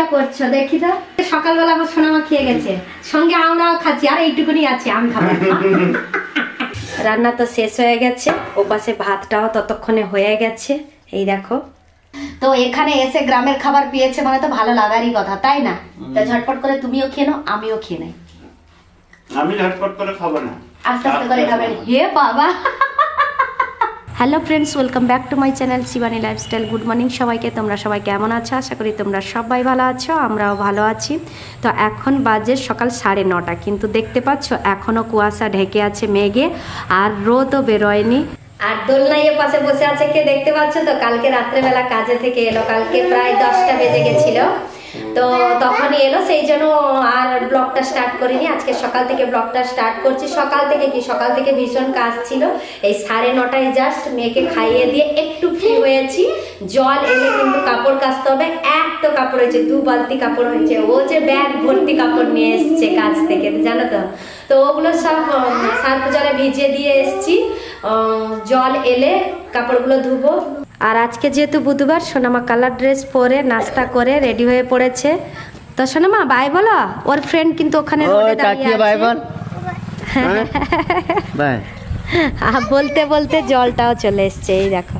চুরিটা করছ? দেখি তো। সকালবেলা আমার সোনামা খেয়ে গেছে। সঙ্গে আমরাও খাচ্ছি আর এইটুকুনি আছে আমি খাব। রান্না তো শেষ হয়ে গেছে ও পাশে ভাতটাও ততক্ষণে হয়ে গেছে। এই দেখো। তো এখানে এসে গ্রামের খাবার পেয়েছে মানে তো ভালো লাগারই কথা তাই না? তো ঝটপট করে তুমিও খেয়ে নাও আমিও খেয়ে নেই। আমি ঝটপট করে খাব না। আস্তে আস্তে করে খাবেন হে বাবা! Hello friends welcome back to my channel Shivani lifestyle good morning সবাইকে, তোমরা সবাই কেমন আছো? আশা করি তোমরা সবাই ভালো আছো, আমরাও ভালো আছি। তো এখন বাজে সকাল সাড়ে নটা, কিন্তু দেখতে পাচ্ছ এখনও কুয়াশা ঢেকে আছে মেঘে, আর রোদও বেরোয়নি। আর দোলনাই দোলনাইয়ের পাশে বসে আছে কে দেখতে পাচ্ছ? তো কালকে রাত্রেবেলা কাজে থেকে এলো, কালকে প্রায় দশটা বেজে গেছিল। তো তখনই এলো, সেই জন্য আর ব্লগটা স্টার্ট করিনি। আজকে সকাল থেকে ব্লগটা স্টার্ট করছি। সকাল থেকে কি? সকাল থেকে ভীষণ কাজ ছিল। এই সাড়ে নটায় জাস্ট মেয়েকে খাইয়ে দিয়ে একটু ফ্রি হয়েছি। জল এলে কিন্তু কাপড় কাচতে হবে। এত কাপড় হয়েছে, দু বালতি কাপড় হয়েছে। ও যে ব্যাগ ভর্তি কাপড় নিয়ে এসছে কাজ থেকে, জানো তো? তো ওগুলো সব সার্ফ জলে ভিজিয়ে দিয়ে এসছি। জল এলে কাপড়গুলো ধুবো। আর আজকে যেহেতু বুধবার সোনামা কালার ড্রেস পরে নাস্তা করে রেডি হয়ে পড়েছে। তো সোনামা বাই বলো। ওর ফ্রেন্ড কিন্তু ওখানে রোডে দাঁড়িয়ে বাই বল। হ্যাঁ? বাই বলতে বলতে জলটাও চলে এসছে এই দেখো।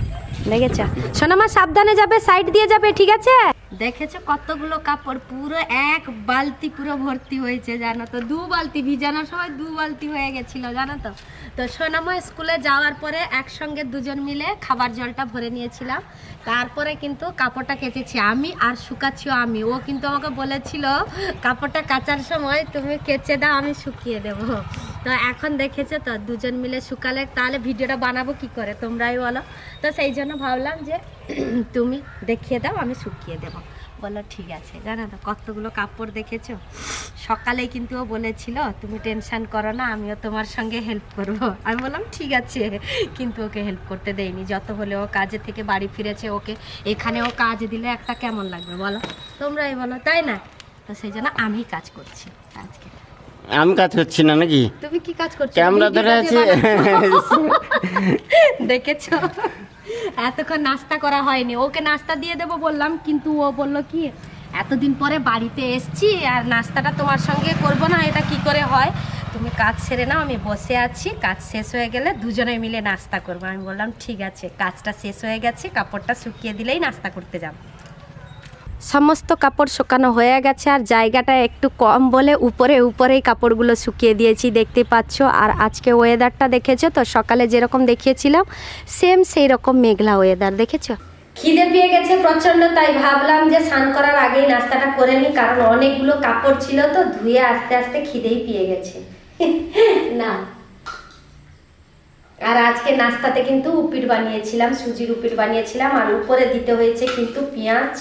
দেখেছ সোনামা সাবধানে যাবে সাইড দিয়ে যাবে ঠিক আছে? দেখেছ? কতগুলো কাপড়? পুরো এক বালতি পুরো ভর্তি হয়েছে, জানো তো? দু বালতি ভিজানোর সময় দু বালতি হয়ে গেছিল, জানো তো? তো সোনাময় স্কুলে যাওয়ার পরে একসঙ্গে দুজন মিলে খাবার জলটা ভরে নিয়েছিলাম। তারপরে কিন্তু কাপড়টা কেচেছি আমি আর শুকাচ্ছিও আমি। ও কিন্তু আমাকে বলেছিল, কাপড়টা কাচার সময় তুমি কেচে দাও, আমি শুকিয়ে দেবো। তো এখন দেখেছ তো, দুজন মিলে শুকালে, তাহলে ভিডিওটা বানাবো কি করে তোমরাই বলো। তো সেই জন্য ভাবলাম যে তুমি দেখিয়ে দাও, আমি শুকিয়ে দেবো। বলো, ঠিক আছে। জানো তো, কতগুলো কাপড় দেখেছ? সকালেই কিন্তু ও বলেছিল, তুমি টেনশন করো না, আমিও তোমার সঙ্গে হেল্প করব। আমি বললাম, ঠিক আছে। কিন্তু ওকে হেল্প করতে দেয়নি যত হলে ও কাজে থেকে বাড়ি ফিরেছে, ওকে এখানে ও কাজ দিলে একটা কেমন লাগবে বলো? তোমরাই বলো, তাই না? তো সেই জন্য আমি কাজ করছি আজকে। আমি কাজ করছি না নাকি? তুমি কি কাজ করছ? ক্যামেরা ধরে আছে। দেখেছ? এতক্ষণ নাস্তা করা হয়নি। ওকে নাস্তা দিয়ে দেবো বললাম কিন্তু ও বলল কি এতদিন পরে বাড়িতে এসছি আর নাস্তাটা তোমার সঙ্গে করব না এটা কি করে হয়? তুমি কাজ সেরে নাও আমি বসে আছি কাজ শেষ হয়ে গেলে দুজনে মিলে নাস্তা করব। আমি বললাম ঠিক আছে কাজটা শেষ হয়ে গেছে কাপড়টা শুকিয়ে দিলেই নাস্তা করতে যাব। সমস্ত কাপড় শুকানো হয়ে গেছে আর জায়গাটা একটু কম বলে উপরে উপরেই কাপড়গুলো শুকিয়ে দিয়েছি, দেখতে পাচ্ছ। আর আজকে ওয়েদারটা দেখেছ তো? সকালে যেরকম দেখিয়েছিলাম সেম সেই রকম মেঘলা ওয়েদার দেখেছ? খিদে পেয়ে গেছে প্রচণ্ড তাই ভাবলাম যে স্নান করার আগেই নাস্তাটা করে নিই, কারণ অনেকগুলো কাপড় ছিল তো, ধুয়ে আস্তে আস্তে খিদেই পেয়ে গেছে। না। আর আজকে নাস্তাতে কিন্তু উপিট বানিয়েছিলাম, সুজির উপিট বানিয়েছিলাম, আর উপরে দিতে হয়েছে কিন্তু পেঁয়াজ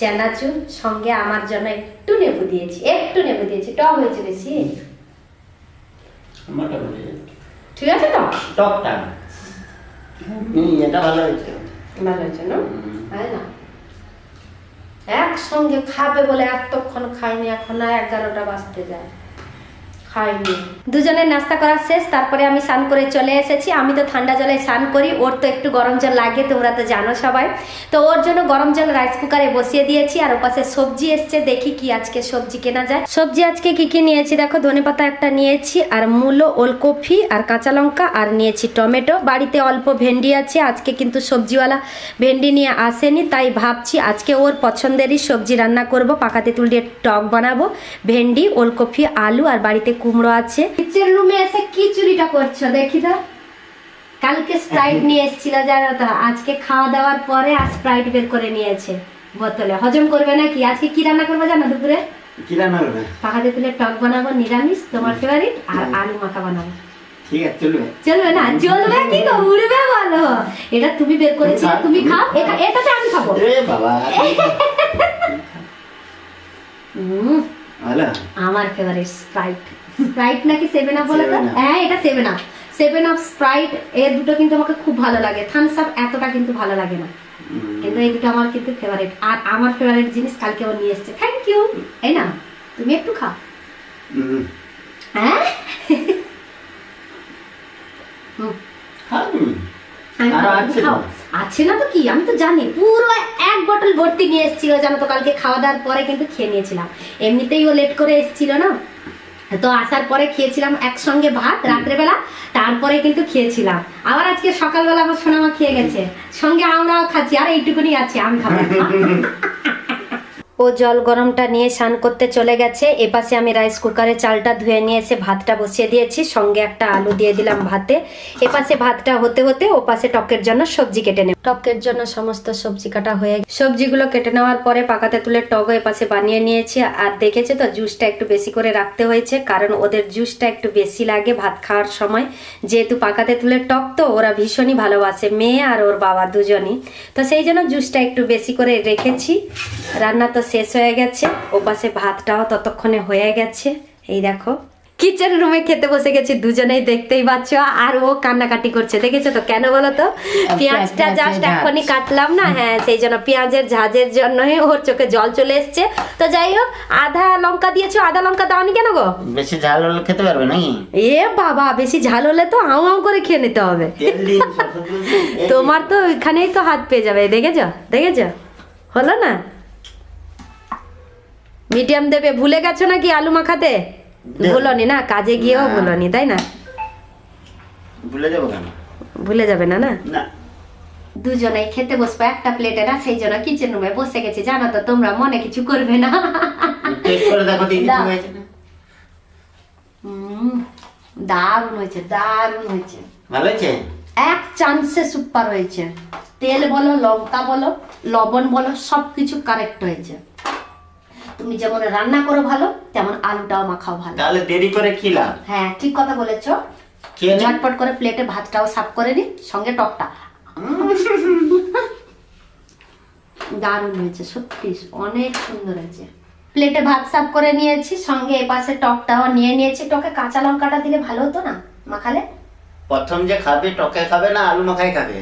চানাচুর সঙ্গে আমার জন্য একটু নেবু দিয়েছি একটু নেবু দিয়েছি। টক হয়েছে বেশি? ঠিক আছে তো? টকটা এটা ভালো হয়েছে। ভালো হয়েছে না? তাই না? একসঙ্গে খাবে বলে এতক্ষণ খাইনি এখন এগারোটা বাজতে যায়। দুজনের নাস্তা করা শেষ, তারপরে আমি স্নান করে চলে এসেছি। আমি তো ঠান্ডা জলে স্নান করি, ওর তো একটু গরম জল লাগে, তোমরা তো জানো সবাই। তো ওর জন্য গরম জল রাইস কুকারে বসিয়ে দিয়েছি, আর ওপাশে সবজি এসছে, দেখি কি আজকে সবজি কেনা যায়। সবজি আজকে কি কি নিয়েছি দেখো ধনেপাতা একটা নিয়েছি, আর মূলো, ওলকপি, আর কাঁচা লঙ্কা, আর নিয়েছি টমেটো। বাড়িতে অল্প ভেন্ডি আছে, আজকে কিন্তু সবজিওয়ালা ভেন্ডি নিয়ে আসেনি, তাই ভাবছি আজকে ওর পছন্দেরই সবজি রান্না করব। পাকা তেঁতুল দিয়ে টক বানাবো, ভেন্ডি, ওলকপি, আলু, আর বাড়িতে কুমড়ো আছে। কিচেন রুমে এসে কি চুরিটা করছ দেখি তো। কালকে স্প্রাইট নিয়ে এসেছিল জানো তো। আজকে খাওয়া দাওয়ার পরে আর স্প্রাইট বের করে নিয়েছে বোতলে। হজম করবে নাকি? আজকে কি রান্না করব জানো দুপুরে? কি রান্না করবে? পাকা তেঁতুলের টক বানাবো নিরামিষ তোমার ফেভারিট আর আলু মাখা বানাবো। ঠিক আছে চলবে। চলবে না? চলবে কি গো? উড়বে বলো। এটা তুমি বের করেছিলে তুমি খাও। এটা- এটাতে আমি খাব। এ বাবা হুম, ভালো আমার ফেভারিট স্প্রাইট স্প্রাইট নাকি সেভেন আপ বলে। হ্যাঁ এটা seven up seven up Sprite এর দুটো কিন্তু আমাকে খুব ভালো লাগে। থামস আপ এতটা কিন্তু ভালো লাগে না। কিন্তু এই দুটো আমার কিন্তু ফেভারিট আর আমার ফেভারিট জিনিস কালকে ও নিয়ে এসছে। থ্যাংক ইউ এই না তুমি একটু খাও। হ্যাঁ? হুম, খাও। আছে না তো কি? আমি তো জানি। পুরো এক বটল ভর্তি নিয়ে এসেছিল জানো তো, কালকে খাওয়া দাওয়ার পরে কিন্তু খেয়ে নিয়েছিলাম। এমনিতেই ও লেট করে এসেছিল না? তো আসার পরে খেয়েছিলাম একসঙ্গে ভাত রাত্রেবেলা, তারপরে কিন্তু খেয়েছিলাম। আবার আজকে সকালবেলা আমার সোনামা খেয়ে গেছে। সঙ্গে আমরাও খাচ্ছি, আর এইটুকুনি আছে, আমি খাব ও জল গরমটা নিয়ে স্নান করতে চলে গেছে। এপাশে আমি রাইস কুকারে চালটা ধুয়ে নিয়ে এসে ভাতটা বসিয়ে দিয়েছি। সঙ্গে একটা আলু দিয়ে দিলাম ভাতে। এপাশে ভাতটা হতে হতে ও পাশে টকের জন্য সবজি কেটে নেব। টকের জন্য সমস্ত সবজি কাটা হয়ে। সবজিগুলো কেটে নেওয়ার পরে পাকাতে তুলে টগও এপাশে বানিয়ে নিয়েছি। আর দেখেছে তো, জুসটা একটু বেশি করে রাখতে হয়েছে। কারণ ওদের জুসটা একটু বেশি লাগে ভাত খাওয়ার সময়। যেহেতু পাকাতে তুলে টক তো, ওরা ভীষণই ভালোবাসে। মেয়ে আর ওর বাবা দুজনই। তো সেই জন্য জুসটা একটু বেশি করে রেখেছি। রান্না তো শেষ হয়ে গেছে। ও পাশে ভাতটাও ততক্ষণে হয়ে গেছে। এই দেখো। কিচেন রুমে খেতে বসে গেছি দুজনেই দেখতেই পাচ্ছ। আর ও কান্নাকাটি করছে। দেখেছ তো? কেন বলো তো? পেঁয়াজটা জাস্ট। এখনই কাটলাম না? হ্যাঁ সেই জন্য পেঁয়াজের ঝাঁজের জন্যই ওর চোখে জল চলে এসছে। তো যাই হোক আধা লঙ্কা দিয়েছ আধা লঙ্কা দাওনি কেন গো? বেশি ঝাল হলে খেতে পারবে নাকি? এ বাবা বেশি ঝাল হলে তো আউ আউ করে খেয়ে নিতে হবে। তোমার তো ওইখানেই তো হাত পেয়ে যাবে। দেখেছ? দেখেছ? হলো না? মিডিয়াম দেবে ভুলে গেছো নাকি আলু মাখাতে? ভুলনি না কাজে গিয়েও ভুলনি তাই না? ভুলে যাব কেন? ভুলে যাবে না না? না। দুজনেই খেতে বসবো একটা প্লেটে না সেই জন্য কিচেন রুমে বসে গেছি জানো তো তোমরা মনে কিছু করবে না। টেস্ট করে দেখো দিদি দাও। কি হয়েছে। না। দারুণ হয়েছে দারুণ হয়েছে। ভালো হয়েছে? এক চান্সে সুপার হয়েছে। তেল বলো লঙ্কা বলো লবণ বলো সবকিছু কারেক্ট হয়েছে। তুমি যেমন রান্না করো ভালো তেমন আলুটাও মাখাও ভালো। তাহলে দেরি করে খিলাম হ্যাঁ ঠিক কথা বলেছ। ঝটপট করে প্লেটে ভাতটাও সাফ করে নি সঙ্গে টকটা। দারুণ হয়েছে সত্যি অনেক সুন্দর হয়েছে। প্লেটে ভাত সাফ করে নিয়েছি সঙ্গে এপাশে টকটাও নিয়ে নিয়েছি। টকে কাঁচা লঙ্কাটা দিলে ভালো হতো না মাখালে? প্রথম যে খাবে টকে খাবে না আলু মাখাই খাবে?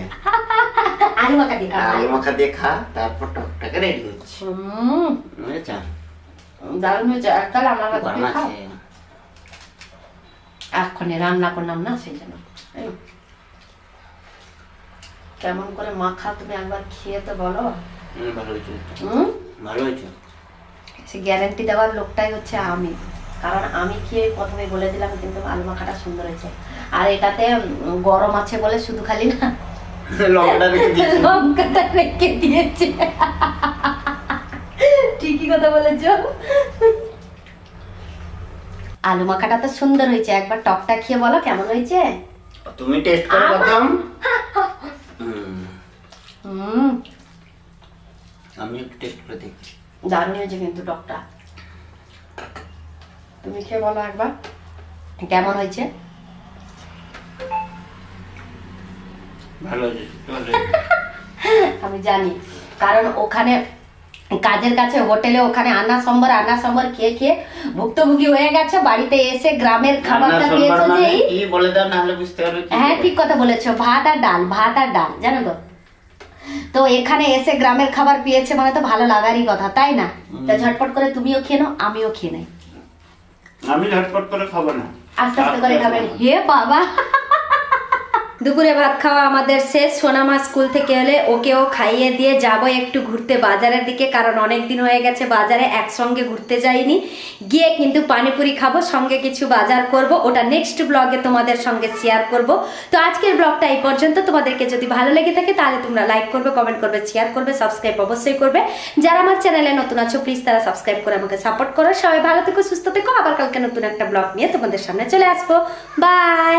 আলু মাখা দিই আলু মাখা। দিয়ে খা তারপর টকটাকে রেডি হচ্ছে দারুণ হয়েছে। এককাল আমার কাছে খাও। এক্ষণে রান্না করলাম না সেই জন্য। কেমন করে মাখা তুমি একবার খেয়ে তো বলো। ভালো হয়েছে। সে গ্যারান্টি দেওয়ার লোকটাই হচ্ছে আমি। কারণ আমি খেয়ে প্রথমে বলে দিলাম কিন্তু আলু মাখাটা সুন্দর হয়েছে। আর এটাতে গরম আছে বলে শুধু খালি না লঙ্কাটা লঙ্কাটা রেখে দিয়েছে। ঠিকই কথা বলেছ। আলু মাখাটা তো সুন্দর হয়েছে একবার টকটা খেয়ে বলো কেমন হয়েছে? তুমি টেস্ট করে হুম। আমি একটু টেস্ট করে দেখি। দারুণ হয়েছে কিন্তু টকটা। তুমি খেয়ে বলো একবার। কেমন হয়েছে ভালো হয়েছে। আমি জানি কারণ ওখানে কাজের কাছে হোটেলে ওখানে আন্না সম্বর আন্না সম্বর খেয়ে খেয়ে ভুক্তভোগী হয়ে গেছে বাড়িতে এসে গ্রামের খাবারটা পেয়েছ যে মানে কি? হ্যাঁ ঠিক কথা বলেছ ভাত আর ডাল ভাত আর ডাল জানো তো। তো এখানে এসে গ্রামের খাবার পেয়েছে মানে তো ভালো লাগারই কথা তাই না? তা ঝটপট করে তুমিও খেয়ে নাও আমিও খেয়ে নেই। আমি ঝটপট করে খাব না। আস্তে আস্তে করে খাবেন হে বাবা! দুপুরে ভাত খাওয়া আমাদের শেষ। সোনামা স্কুল থেকে এলে ওকেও খাইয়ে দিয়ে যাব একটু ঘুরতে বাজারের দিকে, কারণ অনেক দিন হয়ে গেছে বাজারে একসঙ্গে ঘুরতে যাইনি। গিয়ে কিন্তু পানিপুরি খাব, সঙ্গে কিছু বাজার করব। ওটা নেক্সট ব্লগে তোমাদের সঙ্গে শেয়ার করব। তো আজকের ব্লগটা এই পর্যন্ত। তোমাদেরকে যদি ভালো লেগে থাকে তাহলে তোমরা লাইক করবে কমেন্ট করবে শেয়ার করবে সাবস্ক্রাইব অবশ্যই করবে। যারা আমার চ্যানেলে নতুন আছো প্লিজ তারা সাবস্ক্রাইব করে আমাকে সাপোর্ট করো। সবাই ভালো থেকো, সুস্থ থেকো। আবার কালকে নতুন একটা ব্লগ নিয়ে তোমাদের সামনে চলে আসব। বাই